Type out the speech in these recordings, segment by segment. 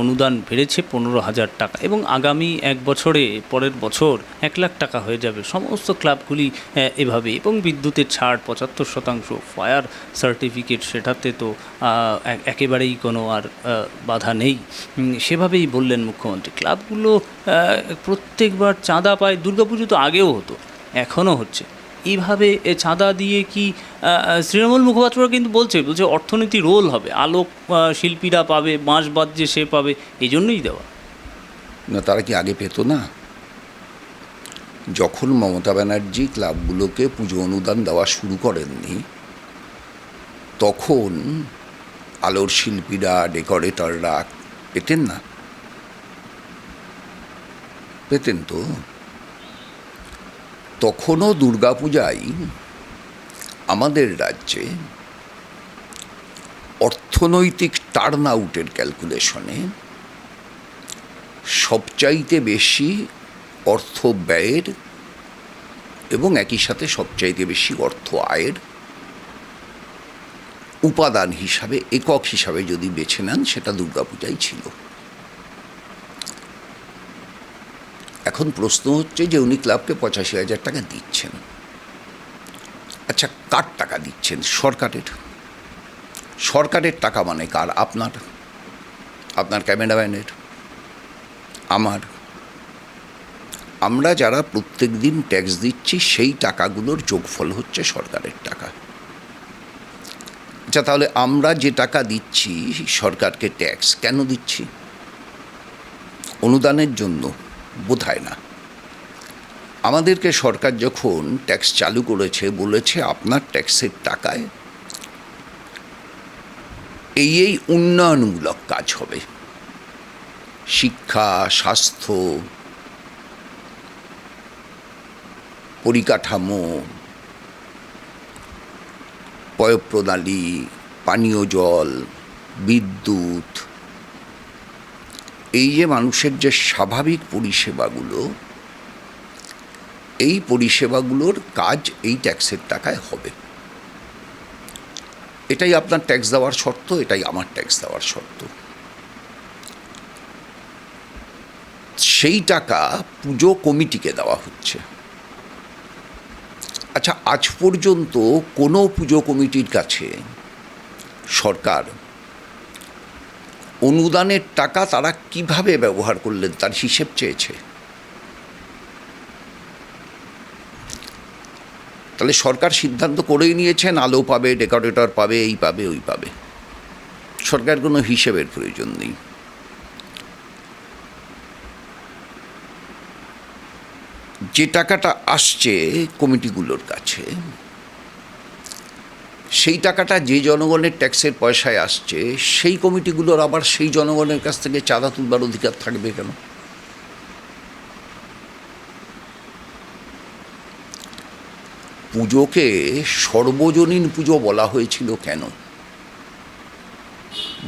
অনুদান বেড়েছে পনেরো হাজার টাকা এবং আগামী এক বছরে, পরের বছর এক লাখ টাকা হয়ে যাবে। সমস্ত ক্লাবগুলি এভাবে। এবং বিদ্যুতের ছাড় পঁচাত্তর শতাংশ, ফায়ার সার্টিফিকেট সেটাতে তো একেবারেই কোনো আর বাধা নেই। সেভাবেই বললেন মুখ্যমন্ত্রী। ক্লাবগুলো প্রত্যেকবার চাঁদা পায়। দুর্গাপুজো তো আগেও হতো, এখনও হচ্ছে। এইভাবে চাঁদা দিয়ে কি তৃণমূল মুখপাত্ররা কিন্তু বলছে বলছে অর্থনীতি রোল হবে, আলোক শিল্পীরা পাবে, বাঁশ বাদ যে সে পাবে, এই জন্যই দেওয়া। না, তারা কি আগে পেত না? যখন মমতা ব্যানার্জি ক্লাবগুলোকে পুজো অনুদান দেওয়া শুরু করেননি, তখন আলোর শিল্পীরা, ডেকোরেটররা পেতেন না। পেতেন তো? তখনও দুর্গাপূজায় আমাদের রাজ্যে অর্থনৈতিক টার্ন আউটের ক্যালকুলেশনে সবচাইতে বেশি অর্থ ব্যয়ের এবং একই সাথে সবচাইতে বেশি অর্থ আয়ের উপাদান হিসাবে, একক হিসাবে যদি বেছে নেন, সেটা দুর্গাপূজাই ছিল। এখন প্রশ্ন হচ্ছে যে উনি ক্লাবকে পঁচাশি হাজার টাকা দিচ্ছেন। আচ্ছা কার টাকা দিচ্ছেন? সরকারের। সরকারের টাকা মানে কার? আপনার। আপনার ক্যামেরাম্যানের। আমার। আমরা যারা প্রত্যেক দিন ট্যাক্স দিচ্ছি, সেই টাকাগুলোর যোগফল হচ্ছে সরকারের টাকা। আচ্ছা তাহলে আমরা যে টাকা দিচ্ছি, সরকারকে ট্যাক্স কেন দিচ্ছি? অনুদানের জন্য। বোধহয় না। আমাদেরকে সরকার যখন ট্যাক্স চালু করেছে, বলেছে আপনার ট্যাক্সের টাকায় এই এই উন্নয়নমূলক কাজ হবে। শিক্ষা, স্বাস্থ্য, পরিকাঠামো, পয়ঃপ্রণালী, পানীয় জল, বিদ্যুৎ এই যে মানুষের যে স্বাভাবিক পরিষেবাগুলো, এই পরিষেবাগুলোর কাজ এই ট্যাক্সের টাকায় হবে। এটাই আপনার ট্যাক্স দেওয়ার শর্ত, এটাই আমার ট্যাক্স দেওয়ার শর্ত। সেই টাকা পুজো কমিটিকে দেওয়া হচ্ছে। আচ্ছা আজ পর্যন্ত কোনো পুজো কমিটির কাছে সরকার অনুদানের টাকা তারা কীভাবে ব্যবহার করলেন তার হিসেব চেয়েছে? তাহলে সরকার সিদ্ধান্ত করেই নিয়েছেন, আলো পাবে, ডেকোরেটর পাবে, এই পাবে, ওই পাবে। সরকার কোনো হিসেবের প্রয়োজন নেই। যে টাকাটা আসছে কমিটিগুলোর কাছে সেই টাকাটা যে জনগণের ট্যাক্সের পয়সায় আসছে, সেই কমিটিগুলোর আবার সেই জনগণের কাছ থেকে চাঁদা তুলবার অধিকার থাকবে কেন? পুজোকে সর্বজনীন পুজো বলা হয়েছিল কেন?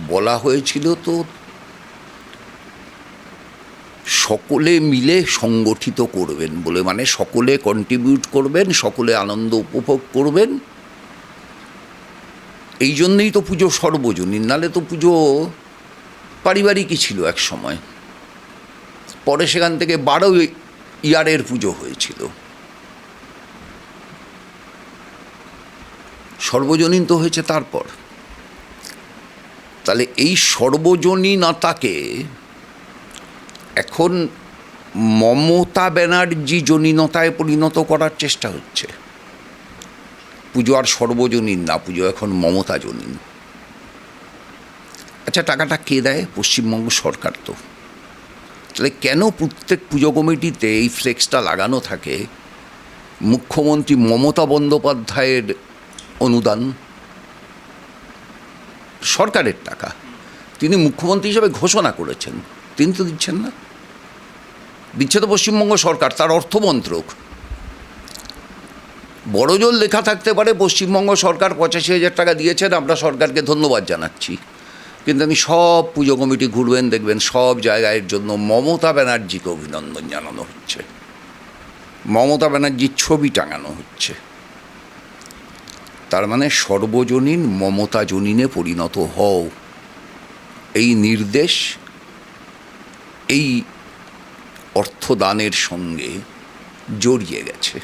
বলা হয়েছিল তো সকলে মিলে সংগঠিত করবেন বলে মানে সকলে কন্ট্রিবিউট করবেন, সকলে আনন্দ উপভোগ করবেন এই জন্যেই তো পুজো সর্বজনীন, নালে তো পুজো পারিবারিকই ছিল এক সময়। পরে সেখান থেকে বারো ইয়ারের পুজো হয়েছিল। সর্বজনীন তো হয়েছে তারপর। তাহলে এই সর্বজনীনতাকে এখন মমতা ব্যানার্জি জনীনতায় পরিণত করার চেষ্টা হচ্ছে। পুজো আর সর্বজনীন না, পুজো এখন মমতা জনীন আচ্ছা টাকাটা কে দেয়? পশ্চিমবঙ্গ সরকার তো। তাহলে কেন প্রত্যেক পুজো কমিটিতে এই ফ্লেক্সটা লাগানো থাকে? মুখ্যমন্ত্রী মমতা বন্দ্যোপাধ্যায়ের অনুদান, সরকারের টাকা। তিনি মুখ্যমন্ত্রী হিসেবে ঘোষণা করেছেন। তিনি তো দিচ্ছেন না। দিচ্ছে তো পশ্চিমবঙ্গ সরকার, তার অর্থমন্ত্রক। বড় জোর লেখা থাকতে পারে, পশ্চিমবঙ্গ সরকার পঁচাশি হাজার টাকা দিয়েছেন, আমরা সরকারকে ধন্যবাদ জানাচ্ছি। কিন্তু আমি সব পুজো কমিটি ঘুরবেন, দেখবেন সব জায়গায় জন্য মমতা ব্যানার্জিকে অভিনন্দন জানানো হচ্ছে। মমতা ব্যানার্জির ছবি টাঙানো হচ্ছে। তার মানে সর্বজনীন মমতা জনীনে পরিণত হও। এই নির্দেশ, এই অর্থদানের সঙ্গে জড়িয়ে গেছে।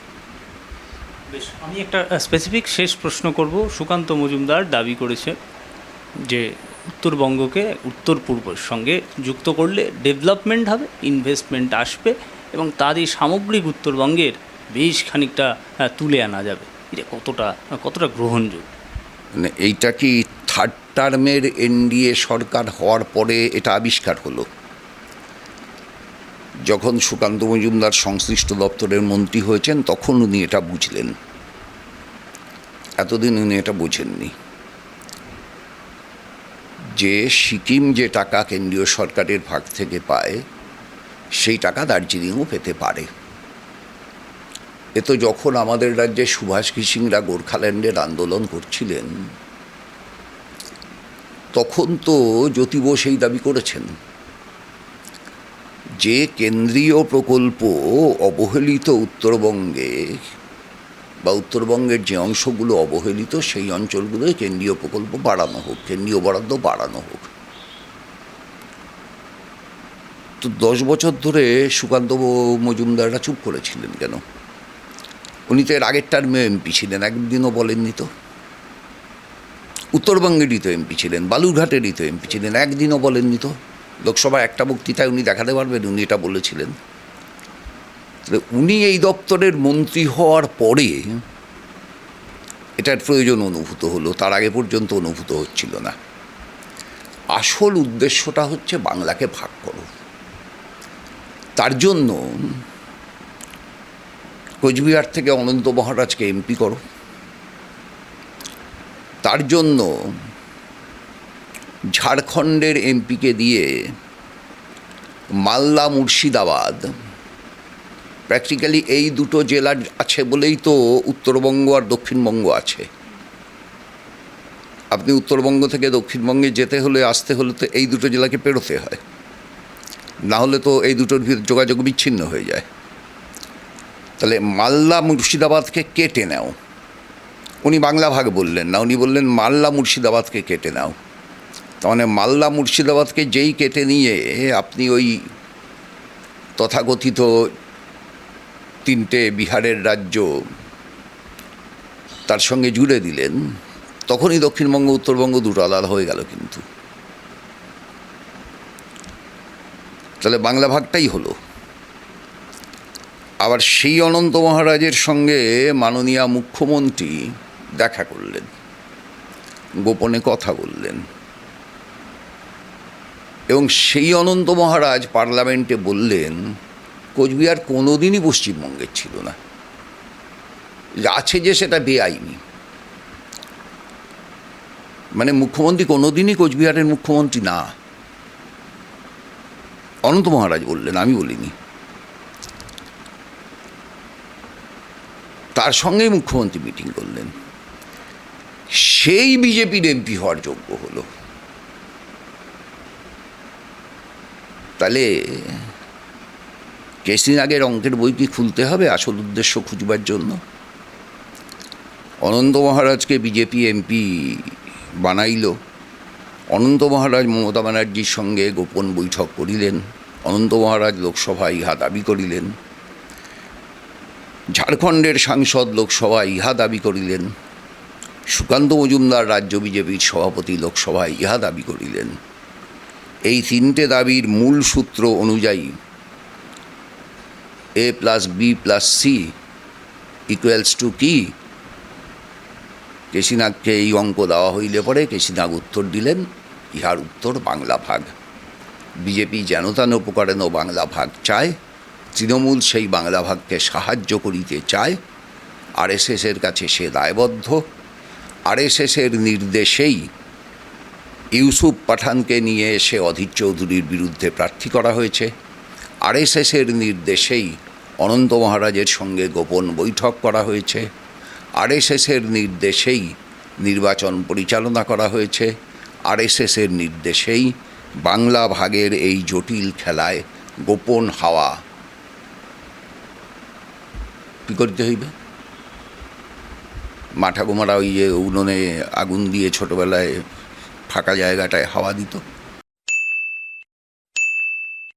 বেশ, আমি একটা স্পেসিফিক শেষ প্রশ্ন করব। সুকান্ত মজুমদার দাবি করেছে যে উত্তরবঙ্গকে উত্তর পূর্বের সঙ্গে যুক্ত করলে ডেভেলপমেন্ট হবে ইনভেস্টমেন্ট আসবে এবং তারই সামগ্রিক উত্তরবঙ্গের বেশ খানিকটা তুলে আনা যাবে। এটা কতটা কতটা গ্রহণযোগ্য? মানে এইটা কি থার্ড টার্মের এনডিএ সরকার হওয়ার পরে এটা আবিষ্কার হলো? যখন সুকান্ত মজুমদার সংশ্লিষ্ট দপ্তরের মন্ত্রী হয়েছেন, তখন উনি এটা বুঝলেন। এতদিন উনি এটা বোঝেননি। যে সিকিম যে টাকা কেন্দ্রীয় সরকারের ভাগ থেকে পায়, সেই টাকা দার্জিলিংও পেতে পারে। এ তো যখন আমাদের রাজ্যে সুভাষ কিসিংরা গোর্খাল্যান্ডের আন্দোলন করছিলেন, তখন তো জ্যোতি বোস এই দাবি করেছেন। যে কেন্দ্রীয় প্রকল্প অবহেলিত উত্তরবঙ্গে বা উত্তরবঙ্গের যে অংশগুলো অবহেলিত, সেই অঞ্চলগুলোয় কেন্দ্রীয় প্রকল্প বাড়ানো হোক, কেন্দ্রীয় বরাদ্দ বাড়ানো হোক। তো দশ বছর ধরে সুকান্ত মজুমদাররা চুপ করেছিলেন কেন? উনি তো এর আগের টার্মে এমপি ছিলেন, একদিনও বলেননি তো। উত্তরবঙ্গেরই তো এমপি ছিলেন, বালুরঘাটেরই তো এমপি ছিলেন, একদিনও বলেননি তো। লোকসভা একটা বক্তৃতায় উনি দেখাতে পারবেন, উনি এটা বলেছিলেন। উনি এই দপ্তরের মন্ত্রী হওয়ার পরে এটার প্রয়োজন অনুভূত হলো, তার আগে পর্যন্ত অনুভূত হচ্ছিল না। আসল উদ্দেশ্যটা হচ্ছে বাংলাকে ভাগ করো। তার জন্য কোচবিহার থেকে অনন্ত মহারাজকে এমপি করো। তার জন্য ঝাড়খণ্ডের এমপিকে দিয়ে মালদা মুর্শিদাবাদ। প্র্যাকটিক্যালি এই দুটো জেলা আছে বলেই তো উত্তরবঙ্গ আর দক্ষিণবঙ্গ আছে। আপনি উত্তরবঙ্গ থেকে দক্ষিণবঙ্গে যেতে হলে, আসতে হলে তো এই দুটো জেলাকে পেরোতে হয়। না হলে তো এই দুটোর ভিতর যোগাযোগ বিচ্ছিন্ন হয়ে যায়। তাহলে মালদা মুর্শিদাবাদকে কেটে নাও। উনি বাংলা ভাগ বললেন না, উনি বললেন মালদা মুর্শিদাবাদকে কেটে নাও। মানে মালদা মুর্শিদাবাদকে যেই কেটে নিয়ে আপনি ওই তথাকথিত তিনটে বিহারের রাজ্য তার সঙ্গে জুড়ে দিলেন, তখনই দক্ষিণবঙ্গ, উত্তরবঙ্গ দুটো আলাদা হয়ে গেল কিন্তু। তাহলে বাংলা ভাগটাই হলো। আবার সেই অনন্ত মহারাজের সঙ্গে মাননীয় মুখ্যমন্ত্রী দেখা করলেন, গোপনে কথা বললেন। এবং সেই অনন্ত মহারাজ পার্লামেন্টে বললেন, কোচবিহার কোনোদিনই পশ্চিমবঙ্গের ছিল না। আছে যে সেটা বেআইনি। মানে মুখ্যমন্ত্রী কোনোদিনই কোচবিহারের মুখ্যমন্ত্রী না। অনন্ত মহারাজ বললেন, আমি বলিনি। তার সঙ্গেই মুখ্যমন্ত্রী মিটিং করলেন। সেই বিজেপির এমপি হওয়ার যোগ্য হলো। তাহলে কেসিন আগের অঙ্কের বই কি খুলতে হবে আসল উদ্দেশ্য খুঁজবার জন্য? অনন্ত মহারাজকে বিজেপি এমপি বানাইল। অনন্ত মহারাজ মমতা ব্যানার্জির সঙ্গে গোপন বৈঠক করিলেন। অনন্ত মহারাজ লোকসভায় ইহা দাবি করিলেন। ঝাড়খণ্ডের সাংসদ লোকসভায় ইহা দাবি করিলেন। সুকান্ত মজুমদার রাজ্য বিজেপির সভাপতি লোকসভায় ইহা দাবি করিলেন। এই তিনটে দাবির মূল সূত্র অনুযায়ী A plus B plus C equals to কি? কেশিনাগকে এই অঙ্ক দেওয়া হইলে পরে কেশিনাগ উত্তর দিলেন, ইহার উত্তর বাংলা ভাগ। বিজেপি যেন তেন উপকরেণ বাংলা ভাগ চায়, তৃণমূল সেই বাংলা ভাগকে সাহায্য করিতে চায় আরএসএসের কাছে সে দায়বদ্ধ আরএসএসের নির্দেশেই ইউসুফ পাঠানকে নিয়ে এসে অধীর চৌধুরীর বিরুদ্ধে প্রার্থী করা হয়েছে। আরএসএসের নির্দেশেই অনন্ত মহারাজের সঙ্গে গোপন বৈঠক করা হয়েছে। আরএসএসের নির্দেশেই নির্বাচন পরিচালনা করা হয়েছে। আরএসএসের নির্দেশেই বাংলা ভাগের এই জটিল খেলায় গোপন হাওয়া কী করতে হইবে? মা ঠাকুমারা ওই যে উনুনে আগুন দিয়ে ছোটোবেলায় ফাঁকা জায়গাটায় হাওয়া দিত।